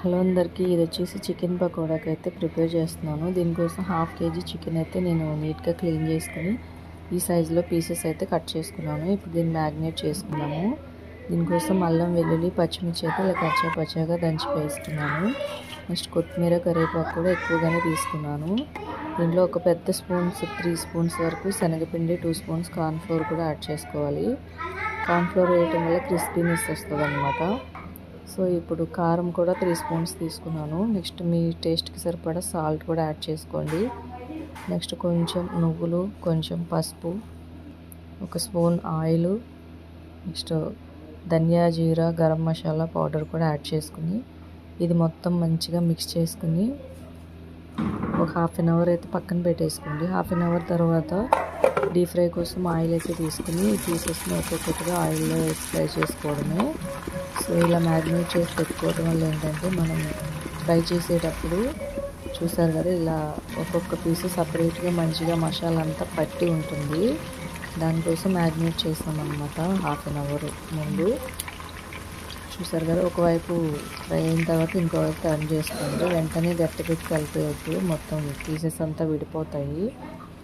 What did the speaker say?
Hello అందరికీ ఇది వచ్చేసి చికెన్ పకోడాకి అయితే ప్రిపేర్ చేస్తున్నాను. దీనికోసం హాఫ్ కేజీ చికెన్ అయితే నేను నీట్గా క్లీన్ చేసుకుని ఈ సైజులో పీసెస్ అయితే కట్ చేసుకున్నాను. ఇప్పుడు దీన్ని మ్యాగ్నేట్ చేసుకున్నాము దీనికోసం అల్లం వెల్లుల్లి పచ్చిమిర్చి అయితే ఇలా పచ్చా పచ్చాగా దంచి వేసుకున్నాను. నెక్స్ట్ కొత్తిమీర కరివేపాకు కూడా ఎక్కువగానే తీసుకున్నాను. దీంట్లో ఒక పెద్ద స్పూన్స్ త్రీ స్పూన్స్ వరకు శనగపిండి టూ స్పూన్స్ కార్న్ఫ్లోర్ కూడా యాడ్ చేసుకోవాలి. కార్న్ఫ్లోర్ వేయటం వల్ల క్రిస్పీనెస్ వస్తుంది అనమాట సో ఇప్పుడు కారం కూడా త్రీ స్పూన్స్ తీసుకున్నాను. నెక్స్ట్ మీ టేస్ట్కి సరిపడా సాల్ట్ కూడా యాడ్ చేసుకోండి. నెక్స్ట్ కొంచెం నువ్వులు కొంచెం పసుపు ఒక స్పూన్ ఆయిల్ నెక్స్ట్ ధనియా జీరా గరం మసాలా పౌడర్ కూడా యాడ్ చేసుకుని ఇది మొత్తం మంచిగా మిక్స్ చేసుకుని ఒక హాఫ్ అన్ అవర్ అయితే పక్కన పెట్టేసుకోండి. హాఫ్ అన్ అవర్ తర్వాత డీప్ ఫ్రై కోసం ఆయిల్ అయితే తీసుకుని పీసెస్ని ఒక్కొక్కటిగా ఆయిల్లో ఫ్రై చేసుకోవడమే. సో ఇలా మ్యారినేట్ చేసి పెట్టుకోవడం వల్ల ఏంటంటే మనం ఫ్రై చేసేటప్పుడు చూసారు కదా ఇలా ఒక్కొక్క పీస్ సపరేట్గా మంచిగా మసాలా అంతా పట్టి ఉంటుంది. దానికోసం మ్యారినేట్ చేసామన్నమాట హాఫ్ అన్ అవర్ ముందు. చూసారు కదా ఒకవైపు ఫ్రై అయిన తర్వాత ఇంకోవైపు టర్న్ చేసుకోండి వెంటనే గట్టి పెట్టి కలిపేయద్దు మొత్తం పీసెస్ అంతా విడిపోతాయి.